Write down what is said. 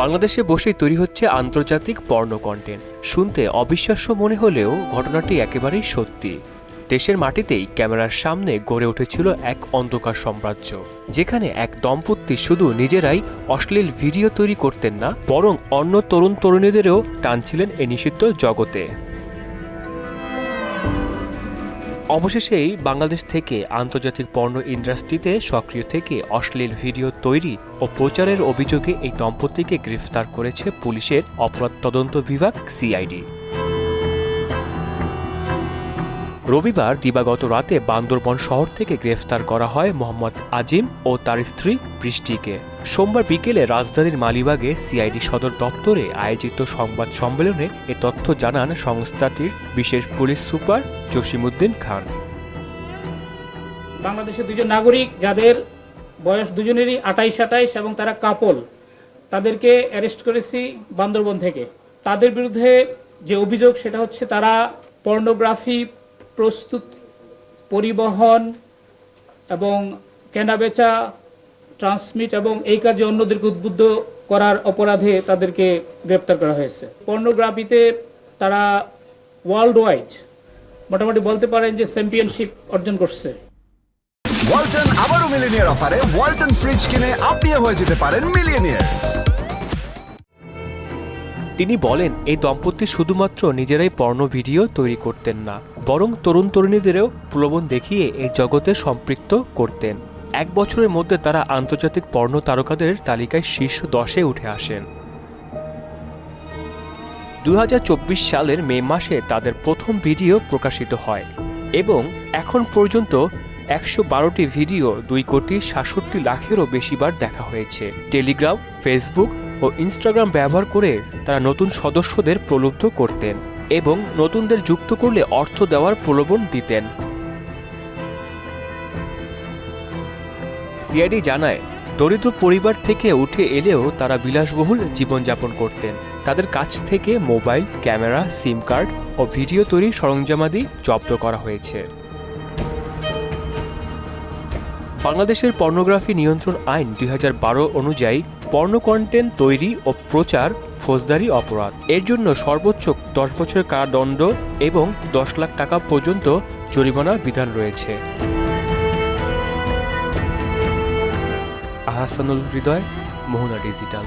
বাংলাদেশে বসেই তৈরি হচ্ছে আন্তর্জাতিক পর্ণ কন্টেন্ট শুনতে অবিশ্বাস্য মনে হলেও ঘটনাটি একেবারেই সত্যি। দেশের মাটিতেই ক্যামেরার সামনে গড়ে উঠেছিল এক অন্ধকার সাম্রাজ্য, যেখানে এক দম্পতি শুধু নিজেরাই অশ্লীল ভিডিও তৈরি করতেন না, বরং অন্য তরুণ তরুণীদেরও টানছিলেন এ নিষিদ্ধ জগতে। অবশেষেই বাংলাদেশ থেকে আন্তর্জাতিক পর্ণ ইন্ডাস্ট্রিতে সক্রিয় থেকে অশ্লীল ভিডিও তৈরি ও প্রচারের অভিযোগে এই দম্পতিকে গ্রেফতার করেছে পুলিশের অপরাধ তদন্ত বিভাগ সিআইডি। রবিবার দিবাগত রাতে বান্দরবন শহর থেকে গ্রেফতার করা হয় মোহাম্মদ আজিম ও তার স্ত্রী বৃষ্টিকে। সোমবার বিকেলে রাজধানীর মালিবাগে সিআইডি সদর দপ্তরে আয়োজিত সংবাদ সম্মেলনে এ তথ্য জানান সংস্থাটির বিশেষ পুলিশ সুপার জসিমউদ্দিন খান। বাংলাদেশের দুজন নাগরিক, যাদের বয়স দুজনেরই আঠাইশ আঠাইশ এবং তারা কাপল, তাদেরকে অ্যারেস্ট করেছি বান্দরবন থেকে। তাদের বিরুদ্ধে যে অভিযোগ, সেটা হচ্ছে তারা পর্নোগ্রাফি, প্রস্তুত পরিবহন এবং কেনাবেচা ট্রান্সমিট এবং এই কাজে অন্যদেরকে উদ্বুদ্ধ করার অপরাধে তাদেরকে গ্রেপ্তার করা হয়েছে। পর্নোগ্রাফিতে তারা ওয়ার্ল্ড ওয়াইড মোটামুটি বলতে পারেন যে চ্যাম্পিয়নশিপ অর্জন করছে। ওয়ালটন আবারও মিলিনিয়ার অফারে ওয়ালটন ফ্রিজ কিনে আপনিও হয়ে যেতে পারেন মিলিয়নিয়ার তিনি বলেন এই দম্পতি শুধুমাত্র নিজেরাই পর্ণ ভিডিও তৈরি করতেন না বরং তরুণ তরুণীদেরও প্রলোভন দেখিয়ে এই জগতে সম্পৃক্ত করতেন। এক বছরের মধ্যে তারা আন্তর্জাতিক পর্ণ তারকাদের তালিকায় শীর্ষ দশে উঠে আসেন। দু হাজার চব্বিশ সালের মে মাসে তাদের প্রথম ভিডিও প্রকাশিত হয় এবং এখন পর্যন্ত একশো বারোটি ভিডিও দুই কোটি সাতষট্টি লাখেরও বেশিবার দেখা হয়েছে। টেলিগ্রাম, ফেসবুক ও ইনস্টাগ্রাম ব্যবহার করে তারা নতুন সদস্যদের প্রলুব্ধ করতেন এবং নতুনদের যুক্ত করলে অর্থ দেওয়ার প্রলোভন দিতেন। সিআইডি জানায়, দরিদ্র পরিবার থেকে উঠে এলেও তারা বিলাসবহুল জীবনযাপন করতেন। তাদের কাছ থেকে মোবাইল, ক্যামেরা, সিম কার্ড ও ভিডিও তৈরির সরঞ্জামাদি জব্দ করা হয়েছে। বাংলাদেশের পর্নোগ্রাফি নিয়ন্ত্রণ আইন দুই হাজার বারো অনুযায়ী পর্ণ কন্টেন্ট তৈরি ও প্রচার ফৌজদারি অপরাধ। এর জন্য সর্বোচ্চ দশ বছরের কারাদণ্ড এবং দশ লাখ টাকা পর্যন্ত জরিমানার বিধান রয়েছে। আহসানুল হৃদয় মোহনা ডিজিটাল।